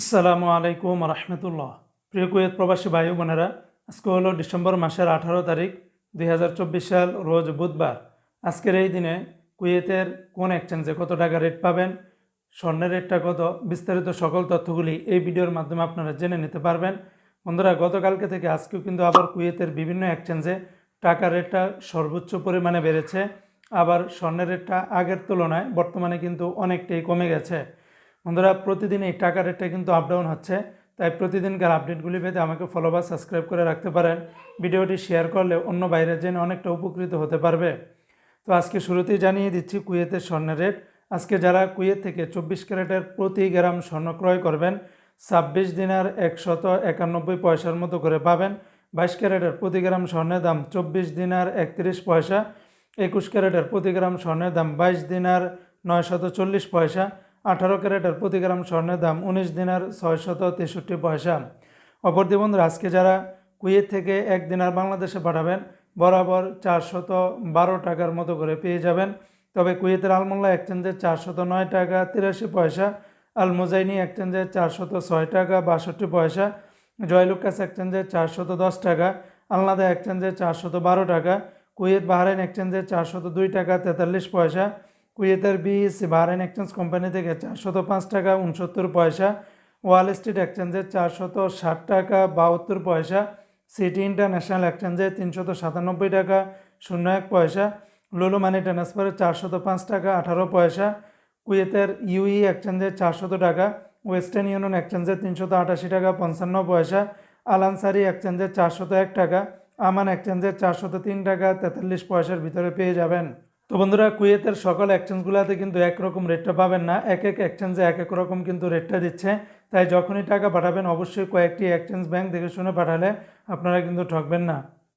আসসালামু আলাইকুম রহমতুল্লাহ। প্রিয় কুয়েত প্রবাসী ভাই বোনেরা, আজকে হলো ডিসেম্বর মাসের আঠারো তারিখ, দুই হাজার চব্বিশ সাল, রোজ বুধবার। আজকের এই দিনে কুয়েতের কোন এক্সচেঞ্জে কত টাকা রেট পাবেন, স্বর্ণের রেটটা কত, বিস্তারিত সকল তথ্যগুলি এই ভিডিওর মাধ্যমে আপনারা জেনে নিতে পারবেন। বন্ধুরা, গতকালকে থেকে আজকেও কিন্তু আবার কুয়েতের বিভিন্ন এক্সচেঞ্জে টাকার রেটটা সর্বোচ্চ পরিমাণে বেড়েছে। আবার স্বর্ণের রেটটা আগের তুলনায় বর্তমানে কিন্তু অনেকটাই কমে গেছে। বন্ধুরা, প্রতিদিন এই টাকা রেটটা কিন্তু আপ ডাউন হচ্ছে। তাই প্রতিদিনকার আপডেটগুলি পেতে আমাকে ফলো বা সাবস্ক্রাইব করে রাখতে পারেন। ভিডিওটি শেয়ার করলে অন্য বাইরে জেনে অনেকটা উপকৃত হতে পারবে। তো আজকে শুরুতেই জানিয়ে দিচ্ছি কুয়েতের স্বর্ণের রেট আজকে যারা কুয়েত থেকে চব্বিশ ক্যারেটের প্রতি গ্রাম স্বর্ণ ক্রয় করবেন, ছাব্বিশ দিনার একশত একানব্বই পয়সার মতো করে পাবেন। বাইশ ক্যারেটের প্রতি গ্রাম স্বর্ণের দাম চব্বিশ দিনার একত্রিশ পয়সা। একুশ ক্যারেটের প্রতি গ্রাম স্বর্ণের দাম বাইশ দিনার নয়শত চল্লিশ পয়সা। আঠারো ক্যারেটের প্রতি গ্রাম স্বর্ণের দাম উনিশ দিনার ছয়শত তেষট্টি পয়সা। অপরদি বন্ধুরা, আজকে যারা কুয়েত থেকে এক দিনার বাংলাদেশে পাঠাবেন, বরাবর চারশত বারো টাকার মতো করে পেয়ে যাবেন। তবে কুয়েতের আলমোল্লা এক্সচেঞ্জে চারশত নয় টাকা তিরাশি পয়সা আল মুজাইনি এক্সচেঞ্জে চারশত ছয় টাকা বাষট্টি পয়সা, জয়লুকাস এক্সচেঞ্জে চারশত দশ টাকা, আলনাদা এক্সচেঞ্জে চারশত বারো টাকা, কুয়েত বাহরাইন এক্সচেঞ্জে চারশত দুই টাকা তেতাল্লিশ পয়সা কুয়েতের বিএসসি বাহরাইন এক্সচেঞ্জ কোম্পানি থেকে চারশত পাঁচ টাকা উনসত্তর পয়সা, ওয়াল স্ট্রিট এক্সচেঞ্জে চারশত ষাট টাকা, বাহাত্তর পয়সা, সিটি ইন্টারন্যাশনাল এক্সচেঞ্জে তিনশত সাতানব্বই টাকা শূন্য এক পয়সা, লোলো মানি ট্রান্সফারে চারশত পাঁচ টাকা, আঠারো পয়সা, কুয়েতের ইউই এক্সচেঞ্জে চারশত টাকা, ওয়েস্টার্ন ইউনিয়ন এক্সচেঞ্জে তিনশত আটাশি টাকা, পঞ্চান্ন পয়সা, আলানসারি এক্সচেঞ্জে চারশত এক টাকা, আমান এক্সচেঞ্জে চারশত তিন টাকা, তেতাল্লিশ পয়সার ভিতরে পেয়ে যাবেন। তো বন্ধুরা, কুয়েতের সকল এক্সচেঞ্জগুলোতে কিন্তু একরকম রেটটা পাবেন না। এক এক এক্সচেঞ্জে এক এক রকম কিন্তু রেটটা দিচ্ছে। তাই যখনই টাকা পাঠাবেন, অবশ্যই কয়েকটি এক্সচেঞ্জ ব্যাংক দেখে শুনে পাঠালে আপনারা কিন্তু ঠকবেন না।